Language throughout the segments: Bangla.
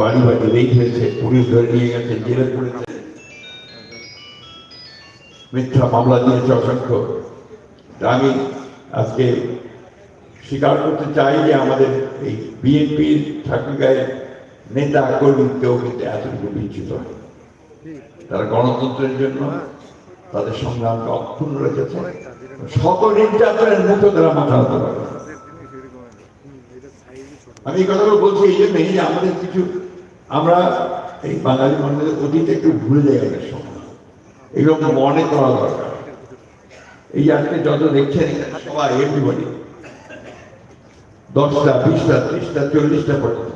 বাড়ি বাড়ি হয়েছে, পুলিশ ধরে নিয়ে গেছে, জেলে মিথ্যা মামলা দিয়েছে অসংখ্য। আমি আজকে স্বীকার করতে চাই যে আমাদের এই বিএনপির ঠাকুরগাঁয়ের নেতা কর্মী কেউ কিন্তু এতটুকু বিচ্ছিত হয় তারা গণতন্ত্রের জন্য তাদের সংগ্রামকে অক্ষুণ্ণ রেখেছে। শত নির্যাতনের মুখে তারা মাথা হতে পারে। আমি এই কথাগুলো বলছি এই জন্যই যে আমাদের কিছু, আমরা এই বাঙালি মানুষের অতীত একটু ভুলে যাই অনেক সময়। এগুলো মনে করা দরকার। এই আজকে যত দেখছেন, সবাই এভরিবডি দশটা, বিশটা, ত্রিশটা, চল্লিশটা পর্যন্ত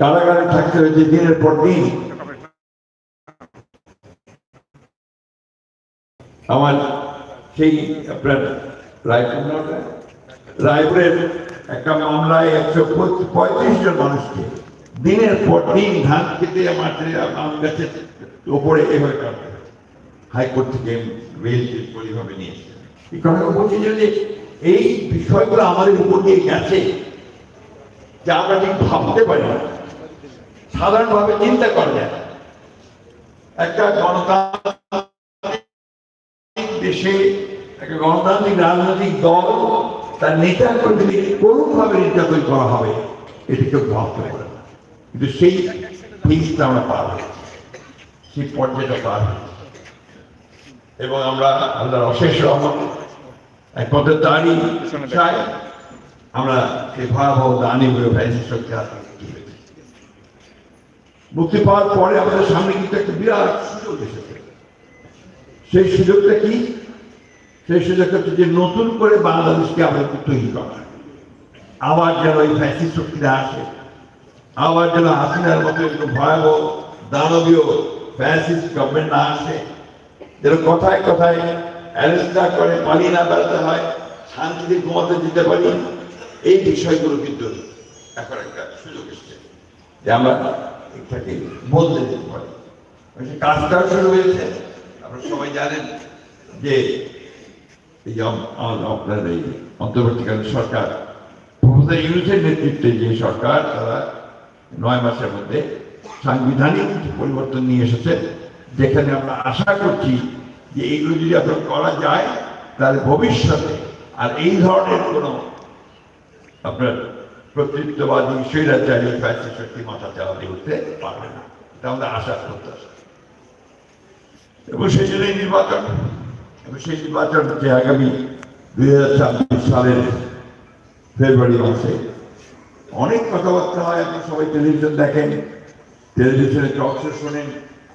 কারাগারে থাকতে হয়েছে দিনের পর দিন। আমার সেই আপনার রায়পুর? রায়পুরের একটা মামলায় একশো পঁয়ত্রিশ জন মানুষকে দিনের পর দিন ধান খেতে মাঠে আম গাছের ওপরে এভাবে হাইকোর্ট থেকে রেল পরিভাবে নিয়েছে যে এই বিষয়গুলো আমাদের উপর দিয়ে গেছে, যা আমরা ঠিক ভাবতে পারি না। সাধারণভাবে চিন্তা করা যায়। একটা গণতান্ত্রিক দেশে, একটা গণতান্ত্রিক রাজনৈতিক দল তার নেতা কর্মীদেরকে করুণভাবে নির্যাতন করা হবে, এটি কেউ ভাবতে পারে না। কিন্তু সেই ফিজটা আমরা পার সেই পর্যায়টা পার এবং আমরা আল্লাহর অশেষ রহমত একমাত্র তারই চাই আমরা সেই ভয়াবহ দানিগুলো ফ্যান্সি শক্তি মুক্তি পাওয়ার পরে আমাদের সামনে কিন্তু একটা বিরাট সুযোগ এসেছে। সেই সুযোগটা কি? সেই হচ্ছে যে নতুন করে বাংলাদেশকে আমাদেরকে তৈরি করা। আবার যেন ওই ফ্যাসি শক্তিটা আসে। আবার যেন হাসিনার মতো একটু ভয়াবহ, দানবীয় ফ্যাসিস্ট গভর্নমেন্ট না আসে। যেন কথায় কথায় অ্যারেস্ট না করে, পালিয়ে না বেড়াতে হয়, শান্তিতে ঘুমাতে দিতে পারি। এই বিষয়গুলো কিন্তু এখন একটা সুযোগ এসছে যে আমরা এটাকে বদলে দিতে পারি। সেই কাজটাও শুরু হয়েছে। আপনারা সবাই জানেন যে এই আপনার এই অন্তর্বর্তীকালীন সরকার প্রফেসর ইউনুসের নেতৃত্বে যে সরকার তারা নয় মাসের মধ্যে সাংবিধানিক পরিবর্তন নিয়ে এসেছে যেখানে আমরা আশা করছি যে এইগুলো যদি আপনার করা যায় তাহলে ভবিষ্যতে আর এই ধরনের কোনো আপনার কর্তৃত্ববাদী স্বৈরাচারী ফ্যাসি শক্তি মাথা চালাতে উঠতে পারবে না এটা আমাদের আশা করতে এবং সেই জন্যই নির্বাচন এবং সেই নির্বাচন যে আগামী দুই হাজার ছাব্বিশ সালের ফেব্রুয়ারি মাসে অনেক কথাবার্তা হয় আপনি সবাই টেলিভিশন দেখেন টেলিভিশনে টক শো শোনেন।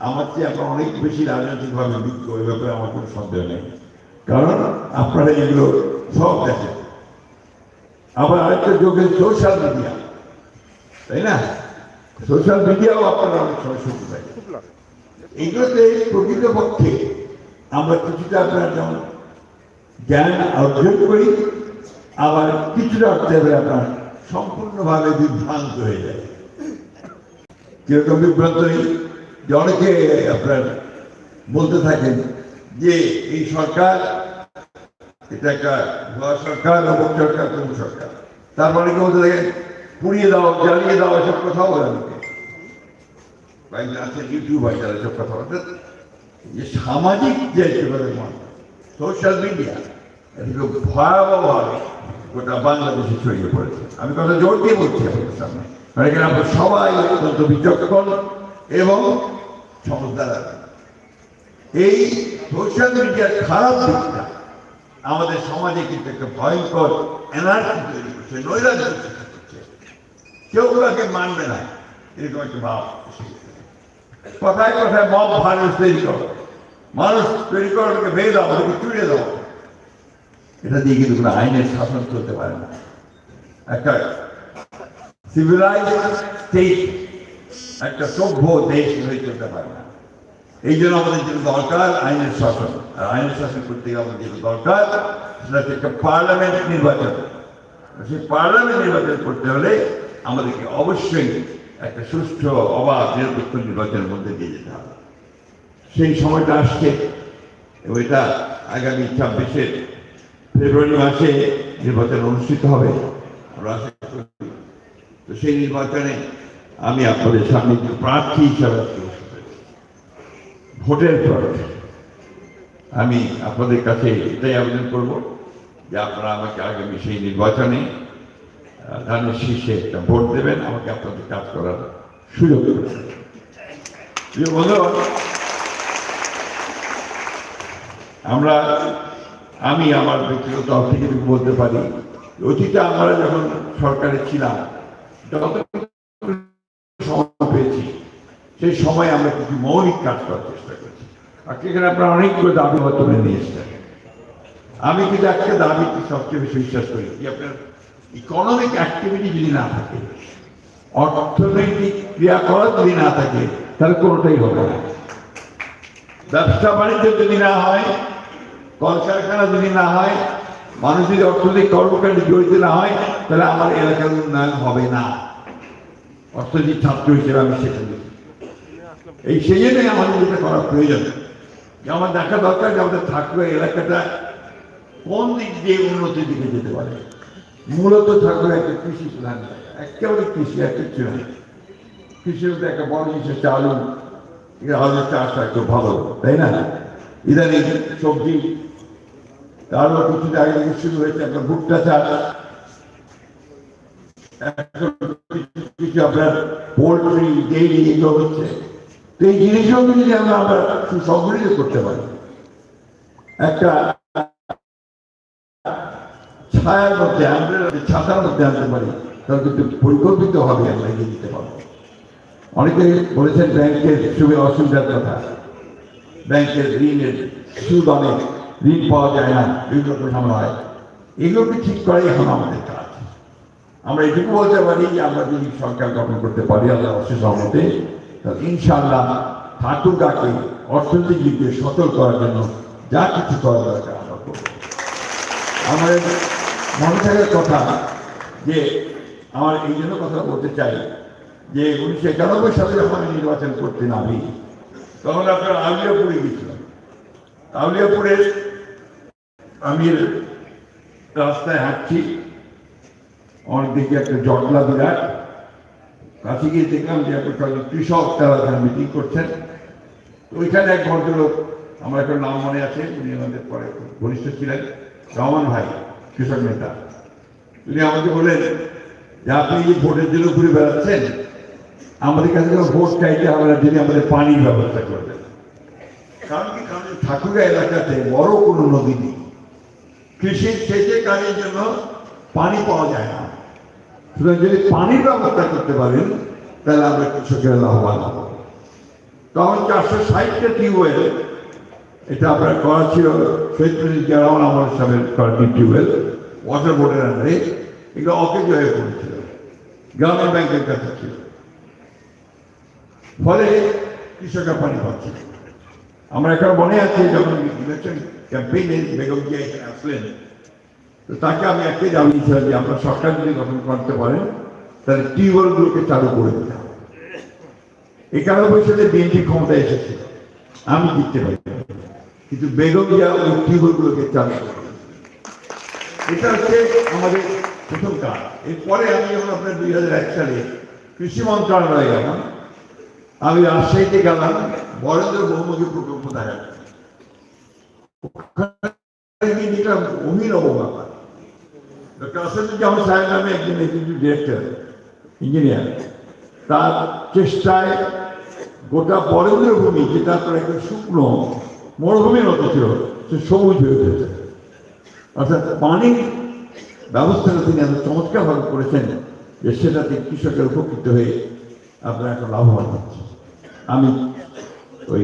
আমার চেয়ে আপনার অনেক বেশি রাজনৈতিকভাবে বিজ্ঞ ওই ব্যাপারে আমার কোনো সন্দেহ নেই। কারণ আপনারা এগুলো সব দেখেন। আবার আরেকটা যোগে সোশ্যাল মিডিয়া তাই না? সোশ্যাল মিডিয়াও আপনারা অনেক সময় শুনতে থাকেন এইগুলোতে প্রকৃতপক্ষে আমরা কিছুটা আপনার যেমন জ্ঞান অর্জন করি, আবার কিছুটা অর্থে আপনার সম্পূর্ণভাবে বিভ্রান্ত হয়ে যায়। কীরকম বিভ্রান্ত নেই যে অনেকে আপনার বলতে থাকেন যে, এই সরকার, এটা একটা ভুয়া সরকার অমুক সরকার তমুক সরকার। তারপরে কেউ বলতে থাকেন? পুড়িয়ে দাও, জ্বালিয়ে দাও, এসব কথাও বলে অনেকে আছে ইউটিউব আছে এসব কথা যে সামাজিক যে সোশ্যাল মিডিয়া এগুলো ভয়াবহভাবে গোটা বাংলাদেশে ছড়িয়ে পড়েছে আমি কথা জোর দিয়ে বলছি আপনাদের সামনে কারণ এখানে আমরা সবাই অত্যন্ত বিচক্ষণ এবং আছি। এই সোশ্যাল মিডিয়ার খারাপ দিকটা আমাদের সমাজে কিন্তু একটা ভয়ঙ্কর এনার্জি তৈরি করছে, নৈরাজ্য কেউ কাকে মানবে না, এরকম একটা ভাব। কথায় কথায় মব মানুষ তৈরি মানুষ তৈরি ওকে দাও ওকে চুড়ে দাও। এটা দিয়ে কিন্তু কোনো আইনের শাসন চলতে পারে না। একটা সিভিলাইজ স্টেট একটা সভ্য দেশ হয়ে চলতে পারে না। এই জন্য আমাদের যেটা দরকার আইনের শাসন। আর আইনের শাসন করতে গিয়ে আমাদের যেটা দরকার, সেটা হচ্ছে একটা পার্লামেন্ট নির্বাচন। সেই পার্লামেন্ট নির্বাচন করতে হলে আমাদেরকে অবশ্যই একটা সুষ্ঠু অবাধ নিরপেক্ষ নির্বাচনের মধ্যে দিয়ে যেতে হবে। সেই সময়টা আসছে, এবং এটা আগামী ছাব্বিশের ফেব্রুয়ারি মাসে নির্বাচন অনুষ্ঠিত হবে। আমরা তো সেই নির্বাচনে আমি আপনাদের সামনে প্রার্থী হিসাবে ভোটের পর আমি আপনাদের কাছে এটাই আবেদন করব যে আপনারা আমাকে আগামী সেই নির্বাচনে ধানের শীর্ষে একটা ভোট দেবেন, আমাকে আপনাদের কাজ করার সুযোগ করে আমরা, আমি আমার ব্যক্তিগত থেকে বলতে পারি। অতীতে আমরা যখন সরকারে ছিলাম সময় পেয়েছি, সেই সময় আমরা কিছু মৌলিক কাজ করার চেষ্টা করছি। আর এখানে আপনারা অনেকগুলো দাবি বর্তমানে নিয়ে এসছেন আমি কিন্তু একটা দাবিতে সবচেয়ে বেশি বিশ্বাস করি, যে আপনার ইকোনমিক অ্যাক্টিভিটি যদি না থাকে, অর্থনৈতিক ক্রিয়াকলাপ যদি না থাকে, তাহলে কোনোটাই হবে না। ব্যবসা বাণিজ্য যদি না হয়, কলকারখানা যদি না হয়, মানুষ যদি অর্থনৈতিক কর্মকাণ্ডে জড়িত না হয়, তাহলে আমার এলাকার উন্নয়ন হবে না। অর্থনৈতিক ছাত্র হিসেবে আমি সেটা এই সেই জন্যই আমাদের যেটা করা প্রয়োজন, যে আমার দেখা দরকার যে আমাদের ঠাকুর এলাকাটা কোন দিক দিয়ে উন্নতির দিকে যেতে পারে। মূলত ঠাকুর একটা কৃষি প্রধান। একেবারে কৃষি আর কিছু নেই কৃষির মধ্যে একটা বড় জিনিস হচ্ছে আলু। আলু চাষটা একটু ভালো, তাই না? ইদানিং সবজি আরও কিছু আগে থেকে শুরু হয়েছে আপনার ভুট্টা চাষ। কিছু আপনার পোলট্রি ডেইরি এগুলো হচ্ছে। তো এই জিনিসগুলো যদি আমরা আমরা সুসংগঠিত করতে পারি, একটা ছায়ার মধ্যে আমরা ছাতার মধ্যে আনতে পারি, তাহলে কিন্তু পরিকল্পিত হবে আমরা এগিয়ে দিতে পারব। অনেকে বলেছেন ব্যাংকের সুবিধা অসুবিধার কথা। ব্যাংকের ঋণের সুদ অনেক ঋণ পাওয়া যায় না, বিভিন্ন রকম ঝামেলা হয়। এগুলোকে ঠিক করাই এখন আমাদের কাজ। আমরা এটুকু বলতে পারি যে আমরা যদি সরকার গঠন করতে পারি, আল্লাহ অশেষ সহমতে ইনশাআল্লাহ ঠাকুরগাকে অর্থনৈতিক দিক দিয়ে সচল করার জন্য যা কিছু করা দরকার আমরা করব। আমাদের থাকার কথা যে আমার এই জন্য কথা বলতে চাই যে উনিশশো একানব্বই সালে যখন আমি নির্বাচন করতে নামি, তখন আপনার আউলিয়াপুরে গেছিলাম আউলিয়াপুরের আমি রাস্তায় হাঁটছি অনেক দেখি একটা জটলা বিরাট। কাছে গিয়ে দেখলাম যে একটা কৃষক, তারা ওখানে মিটিং করছেন। ওইখানে এক ভদ্রলোক, আমার একটা নাম মনে আছে, উনি আমাদের পরে ঘনিষ্ঠ ছিলেন, রহমান ভাই। কৃষক নেতা। উনি আমাকে বললেন যে, আপনি ভোটের জন্য ঘুরে বেড়াচ্ছেন? আমাদের কাছে ভোট চাইতে হবে না যদি আমাদের পানির ব্যবস্থা করবেন। কারণ কি? কারণ ঠাকুরা এলাকাতে বড় কোনো নদী নেই। কৃষির সেচে কাজের জন্য পানি পাওয়া যায় না। সুতরাং যদি পানির ব্যবস্থা করতে পারেন, তাহলে আমরা কৃষকেরা লাভবান হব। তখন চারশো ষাটটা টিউবওয়েল এটা আপনার করা ছিল শহীদ প্রেসিডেন্ট আমার সাহেবের করা টিউবওয়েল ওয়াটার বোর্ডের আন্ডারে এগুলো অকেজ হয়ে পড়েছিল গ্রামীণ ব্যাংকের কাছে ছিল। ফলে কৃষকরা পানি পাচ্ছে। আমার এখন মনে আছে যখন ইলেকশন ক্যাম্পেইনে বেগম জিয়া এখানে আসলেন, তো তাকে আমি একটাই দাবি দিয়েছিলাম যে আপনার সরকার যদি গঠন করতে পারেন, তাহলে টিউবওয়েলগুলোকে চালু করে দিতে হবে। একানব্বই সালে বিএনপি ক্ষমতায় এসেছে আমি জিততে পারি কিন্তু বেগম জিয়া ওই টিউবওয়েলগুলোকে চালু করে। এটা হচ্ছে আমাদের প্রথম কাজ। এরপরে আমি যখন আপনার দুই হাজার এক সালে কৃষি মন্ত্রণালয়ে গেলাম, আমি রাজশাহীতে গেলাম, বরেন্দ্র বহুমুখী প্রকল্প দেখা দেখলাম অভিনব ব্যাপার ডক্টর আসাদুজ্জামান সাহেব নামে একজন এক্সিকিউটিভ ডিরেক্টর, ইঞ্জিনিয়ার। তার চেষ্টায় গোটা বরেন্দ্র ভূমি যেটা আপনার একদম শুকনো মরুভূমির মতো ছিল, সে সবুজ হয়ে উঠেছে। অর্থাৎ পানির ব্যবস্থাটা তিনি এত চমৎকারভাবে করেছেন যে সেটাতে কৃষকের উপকৃত হয়ে আপনারা একটা লাভবান হচ্ছে। আমি ওই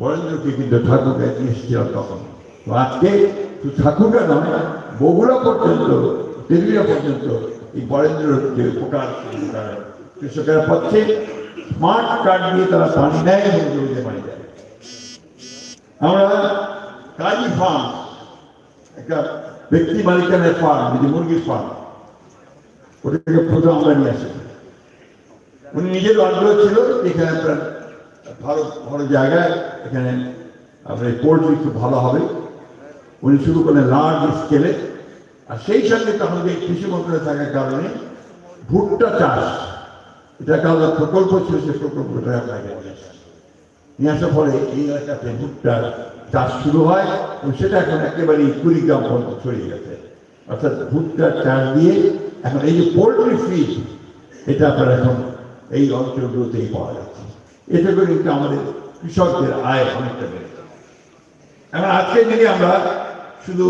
বরেন্দ্রকে কিন্তু ঠাকুরকে এসেছিলাম তখন। তো আজকে ঠাকুরটা নয়, বগুড়া পর্যন্ত তেলিয়া পর্যন্ত এই বরেন্দ্র যে উপকার কৃষকেরা পাচ্ছে। স্মার্ট কার্ড দিয়ে তারা পানি নেয় এবং জমিতে পানি দেয়। আমরা কাজী ফার্ম একটা ব্যক্তি মালিকানের ফার্ম যদি মুরগির ফার্ম ওটাকে প্রথম আমরা নিয়ে আসি। উনি নিজের আগ্রহ ছিল, এখানে আপনার ভালো ভালো জায়গায় এখানে আপনার পোলট্রি খুব ভালো হবে। উনি শুরু করলেন লার্জ স্কেলে আর সেই সঙ্গে তখন যে কৃষি মন্ত্রণালয় থাকার কারণে ভুট্টা চাষ, এটা একটা প্রকল্প ছিল সেই প্রকল্পটা আপনাকে নিয়ে আসা। আসার ফলে এই এলাকাতে ভুট্টার চাষ শুরু হয় এবং সেটা এখন একেবারেই কুড়িগ্রাম পর্যন্ত ছড়িয়ে গেছে। অর্থাৎ ভুট্টার চাষ দিয়ে এখন এই যে পোলট্রি ফিড এটা আপনার এখন এই অঞ্চলগুলোতেই পাওয়া যাচ্ছে। এতে করে কিন্তু আমাদের কৃষকদের আয় অনেকটা বেড়েছে এখন আজকে যদি আমরা শুধু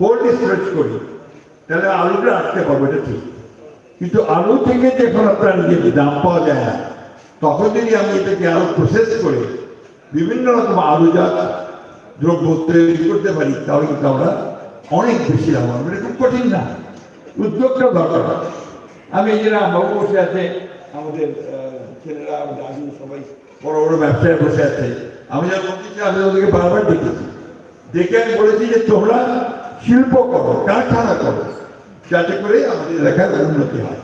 কোল্ড স্টোরেজ করি, তাহলে আলুটা রাখতে পারব এটা ঠিক। কিন্তু আলু থেকে যখন আপনার যে দাম পাওয়া যায় না তখন আমি এটাকে আরও প্রসেস করে বিভিন্ন রকম আলুজাত দ্রব্য তৈরি করতে পারি, তাহলে কিন্তু আমরা অনেক বেশি লাভ হবে এটা খুব কঠিন না, উদ্যোগটা দরকার। আমি এই যে বাবু বসে আছে, আমাদের ছেলেরা দাদু সবাই বড় বড় ব্যবসায় বসে আছে। আমি যখন বলতেছি আমি ওদেরকে বারবার ডেকেছি। ডেকে আমি বলেছি যে, তোমরা শিল্প করো, কারখানা করো, যাতে করে আমাদের এলাকার উন্নতি হয়।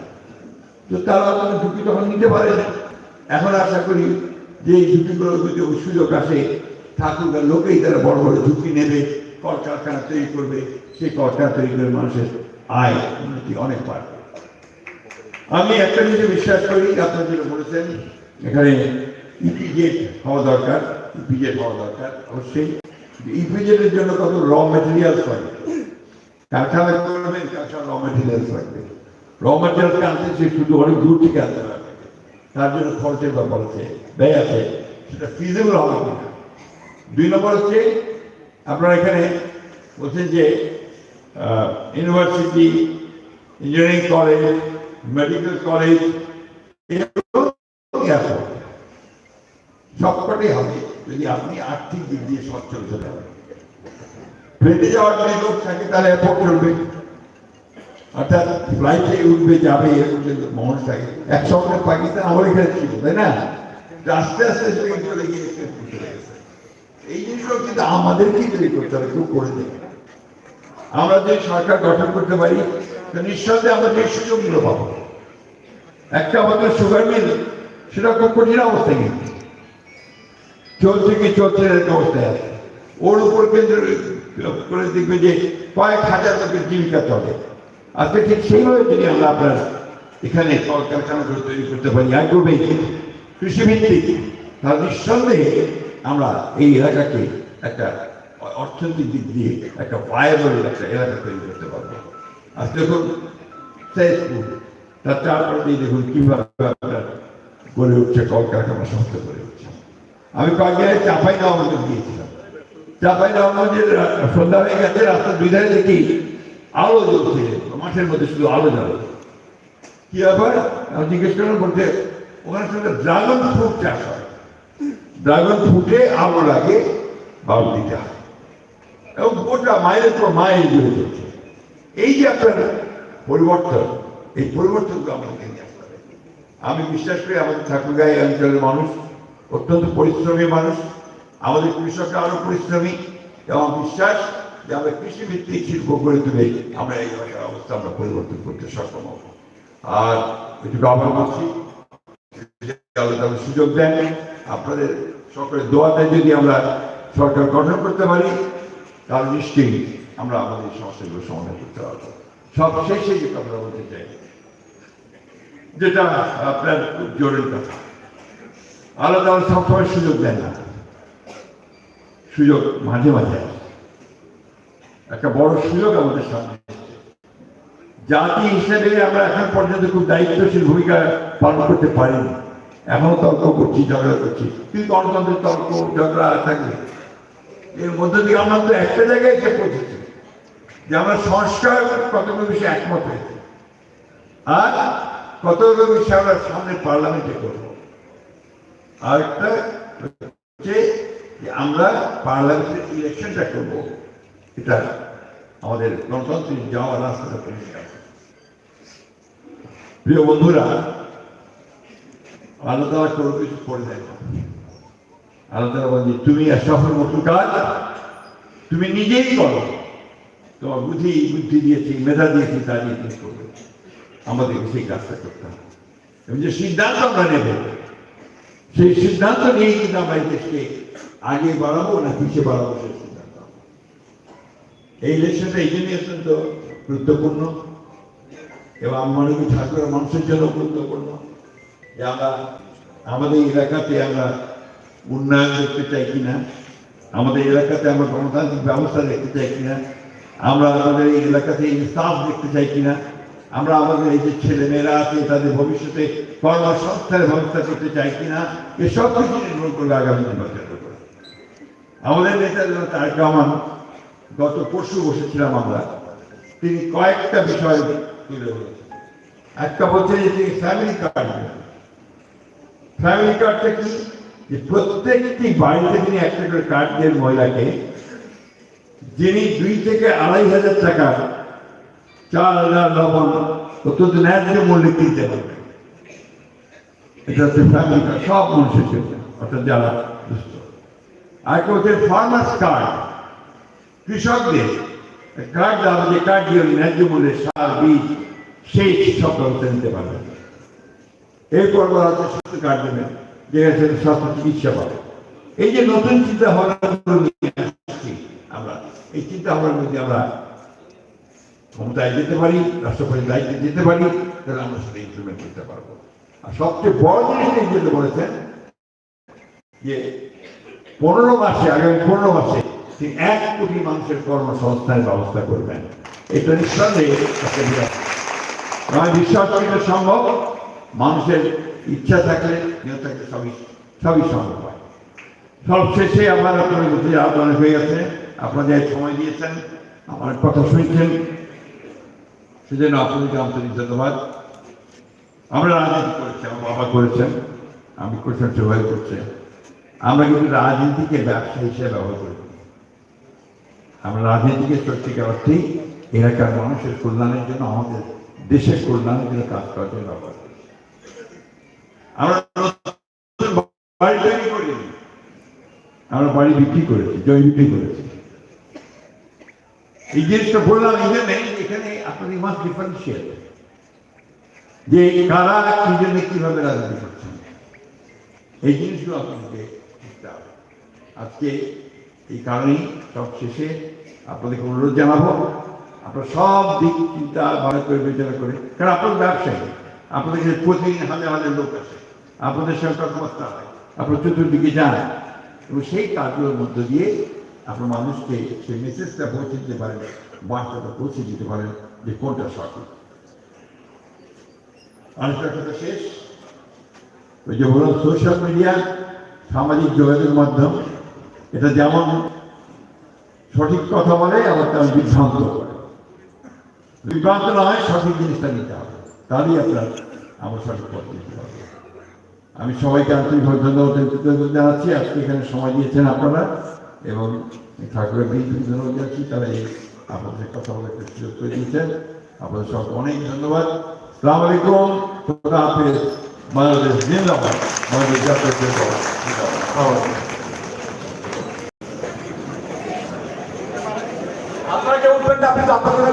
তো তারা কোনো ঝুঁকি তখন নিতে পারে না এখন আশা করি যে এই ঝুঁকিগুলো যদি ওই সুযোগ আসে ঠাকুরগার লোকেই তারা বড় বড় ঝুঁকি নেবে, কলকারখানা তৈরি করবে, সেই কলকারখানা তৈরি করে মানুষের আয় উন্নতি অনেক বাড়বে। আমি একটা জিনিস বিশ্বাস করি, আপনারা যেটা বলেছেন, এখানে ইপিজেড হওয়া দরকার, ইপিজেড হওয়া দরকার, অবশ্যই। ইপিজেডের জন্য কত র মেটেরিয়ালস লাগবে? কারখানা করবেন কারখানা র মেটেরিয়ালস লাগবে। র মেটেরিয়ালস আনতে সে শুধু অনেক দূর থেকে আনতে হবে তার জন্য খরচের ব্যাপার আছে, ব্যয় আছে, সেটা ফিজেবল হবে কিনা? দুই নম্বর হচ্ছে, আপনারা এখানে বলছেন যে university engineering college medical college সবকটাই হবে যদি আপনি আর্থিক দিক দিয়ে সচ্ছল হতে পারেন। ফ্লাইটে যাওয়ার যদি লোক থাকে, তাহলে এয়ারপোর্ট চলবে অর্থাৎ ফ্লাইটে উঠবে, যাবে এরকম যদি মানুষ থাকে এক সময় পাকিস্তান আমার এখানে ছিল, তাই না? আস্তে আস্তে চলে গিয়ে এই জিনিসগুলো কিন্তু আমাদেরকেই তৈরি করতে হবে, কেউ করে দেবে আমরা যে সরকার গঠন করতে পারি, তো নিঃসন্দেহে আমরা যে সুযোগগুলো পাবো। একটা আমাদের সুগার মিল সেটা খুব কঠিন অবস্থায় কিন্তু। চলছে কি চলছে এরকম অবস্থায় আছে। ওর উপর কেন্দ্র করে দেখবে যে কয়েক হাজার লোকের জীবিকা চলে। আজকে ঠিক সেইভাবে যদি আমরা আপনার এখানে কলকারখানাগুলো তৈরি করতে পারি আগ্রহী কৃষিভিত্তিক, তাহলে নিঃসন্দেহে আমরা এই এলাকাকে একটা অর্থনৈতিক দিক দিয়ে একটা ভায়াবল একটা এলাকা তৈরি করতে পারব। আজ দেখুন শেষপুর তার চারপাশে দেখুন কীভাবে গড়ে উঠছে কলকারখানা সমস্ত গড়ে উঠছে। আমি কয়েকদিন আগে চাপাই নবাবগঞ্জ গিয়েছিলাম। চাপাই নবাবগঞ্জের সন্ধ্যা হয়ে গেছে, রাস্তার দুই ধারে দেখি আলো জ্বলছে। মাঠের মধ্যে শুধু আলো জ্বলে। কি ব্যাপার? আমি জিজ্ঞেস করলাম বলতে ওখানে শুধু ড্রাগন ফ্রুট চাষ হয়। ড্রাগন ফ্রুটে আলো লাগে বাউল দিতে হয়। এবং গোটা মাইলের পর মাইল জুড়ে চলছে। এই যে আপনার পরিবর্তন, এই পরিবর্তনকে আমাদেরকে নিয়ে আসতে হবে। আমি বিশ্বাস করি, আমাদের এই অঞ্চলের মানুষ অত্যন্ত পরিশ্রমী মানুষ। আমাদের কৃষকরা আরও পরিশ্রমী। এবং বিশ্বাস যে আমরা কৃষি ভিত্তিক শিল্প গড়ে তুলে আমরা এই অবস্থা আমরা পরিবর্তন করতে সক্ষম হব। আর এটুকু আবার বলছি আল্লাহ সুযোগ দেন। আপনাদের সকলের দোয়াতে যদি আমরা সরকার গঠন করতে পারি, তাহলে নিশ্চয়ই আমরা আমাদের সমস্যাগুলো সমাধান করতে পারব। সব শেষে যে কথা বলতে চাই, যেটা আপনার খুব জরুরি কথা। আল্লাহ তাআলা সবসময় সুযোগ দেন না। সুযোগ মাঝে মাঝে আসে। একটা বড় সুযোগ আমাদের সামনে জাতি হিসেবে আমরা এখন পর্যন্ত খুব দায়িত্বশীল ভূমিকা পালন করতে পারিনি। এখনও তর্ক করছি, ঝগড়া করছি। কিন্তু গণতন্ত্রের তর্ক, ঝগড়া থাকবে? এর মধ্যে দিয়ে আমরা তো একটা জায়গায় এসে পৌঁছেছি যে আমরা সংস্কার কতগুলো বিষয়ে একমত হয়েছি। আর কতগুলো বিষয়ে আমরা সামনে পার্লামেন্টে করব। আর একটা হচ্ছে যে আমরা পার্লামেন্টের ইলেকশনটা করব। এটা আমাদের গণতন্ত্রের যাওয়ার রাস্তাটা পরিষ্কার প্রিয় বন্ধুরা আল্লাহ তালা কোনো কিছু করে দেয় না। আল্লাহ তালা বলছে তুমি সফল মতো কাজ, তুমি নিজেই করো। তোমার বুদ্ধি বুদ্ধি দিয়েছি, মেধা দিয়েছি, তা দিয়ে তুমি করবে। আমাদেরকে সেই কাজটা করতে হবে। এবং যে সিদ্ধান্ত আমরা নেব, সেই সিদ্ধান্ত নিয়েই কিন্তু আমরা দেশকে আগে বাড়াবো না পিছিয়ে বাড়াবো এই ইলেকশনটা এই জন্যই অত্যন্ত গুরুত্বপূর্ণ। এবং মনে করি ঠাকুরের মানুষের জন্য গুরুত্বপূর্ণ যে আমরা, আমাদের এলাকাতে আমরা উন্নয়ন দেখতে চাই কিনা, আমাদের এলাকাতে আমরা গণতান্ত্রিক ব্যবস্থা দেখতে চাই কিনা, আমরা আমাদের এই এলাকাতে ইনসাফ দেখতে চাই কিনা, আমরা আমাদের এই যে ছেলেমেয়েরা আছে, তাদের ভবিষ্যতে কর্মসংস্থানের ব্যবস্থা করতে চাই কিনা এসব কিছু নির্ভর করবে আগামী নির্বাচনের উপর। আমাদের নেতা তারেক রহমান। গত পরশু বসেছিলাম আমরা। তিনি কয়েকটা বিষয় তুলে ধরেছেন। একটা বলছে যে তিনি ফ্যামিলি কার্ড ফ্যামিলি কার্ডটা কি? যে প্রত্যেকটি বাড়িতে তিনি একটা করে কার্ড দেন মহিলাকে, যিনি দুই থেকে আড়াই হাজার টাকা চার হাজার লবণ অত্যন্ত ন্যায্য মূল্যে কিনতে পারবেন। এটা হচ্ছে ফ্যামিলি কার্ড সব মানুষের জন্য, অর্থাৎ যারা আর একটা হচ্ছে ফার্মার্স কার্ড কৃষকদের কার্ড যে দিয়ে ন্যায্য মূল্যে সার, বীজ সেই ব্যবস্থা নিতে পারবেন এরপর বলা হচ্ছে স্বাস্থ্য কার্ড দেবেন যেখানে স্বাস্থ্য চিকিৎসা পাবে। এই যে নতুন চিন্তা ভাবনা আমরা, এই চিন্তা ভাবনার মধ্যে আমরা ক্ষমতায় যেতে পারি রাষ্ট্রপতির দায়িত্বে যেতে পারি, তাহলে আমরা সেটা ইমপ্লিমেন্ট করতে পারব। আর সবচেয়ে বড় এই জন্য বলেছেন, যে পনেরো মাসে, আগামী পনেরো মাসে তিনি এক কোটি মানুষের কর্মসংস্থানের ব্যবস্থা করবেন। এটা নিঃসন্দেহে আমি বিশ্বাস করি সম্ভব। মানুষের ইচ্ছা থাকলে থাকলে সবই সবই সম্ভব হয়। সব শেষে আমার আপনাদের মধ্যে আলোচনা হয়ে গেছে। আপনাদের সময় দিয়েছেন, আমার কথা শুনছেন। সেজন্য আপনাদেরকে আন্তরিক ধন্যবাদ। আমরা রাজনীতি করেছি, আমার বাবা করেছেন, আমি করেছেন সবাই করছে। আমরা কিন্তু রাজনীতিকে ব্যবসা হিসেবে ব্যবহার করি। আমরা রাজনীতিকে সত্যিকার অর্থেই এলাকার মানুষের কল্যাণের জন্য, আমাদের দেশের কল্যাণের জন্য কাজ করার জন্য আমরা বাড়ি আমরা বাড়ি বিক্রি করেছি, জমি বিক্রি করেছি। এই জিনিসটা বললাম জন্যে এখানে আপনাদের মাস ডিফারেন্সিয়েট যে কারা কি জন্য কীভাবে রাজনীতি করছেন। এই জিনিসগুলো হবে। আজকে এই কারণেই সব শেষে আপনাদেরকে অনুরোধ জানাব, আপনারা সব দিক চিন্তা ভালো করে বিবেচনা করে, কারণ আপনার ব্যবসায়ী, আপনাদের কাছে প্রতিদিন হাজার হাজার লোক আসে, আপনাদের সঙ্গে কথাবার্তা হয়, আপনার চতুর্দিকে যান, এবং সেই কাজগুলোর মধ্য দিয়ে আপনার মানুষকে সেই মেসেজটা পৌঁছে দিতে পারেন, বার্তাটা পৌঁছে দিতে পারেন যে কোনটা সঠিক। কথা শেষ। ওই যে বললাম সোশ্যাল মিডিয়া সামাজিক যোগাযোগ মাধ্যম। এটা যেমন সঠিক কথা বলে, আবার তেমন বিভ্রান্ত করে। বিভ্রান্ত না হয় সঠিক জিনিসটা নিতে হবে। তাহলেই আপনার আমার সঠিক পথ দিতে হবে। আমি সবাইকে আন্তরিকভাবে ধন্যবাদ জানাচ্ছি। আজকে এখানে সময় দিয়েছেন আপনারা এবং ঠাকুরের বিদ্যুৎ ধন্যবাদ জানাচ্ছি। তারা এই আপনাদের কথা বলে সুযোগ করে দিয়েছেন। আপনাদের সবাইকে অনেক ধন্যবাদ। সালাম আলাইকুম। খোদা হাফেজ। বাংলাদেশ জিন্দাবাদ। বাংলাদেশ জাতীয় জিন্দাবাদ জিন্দাবাদ। আপনারা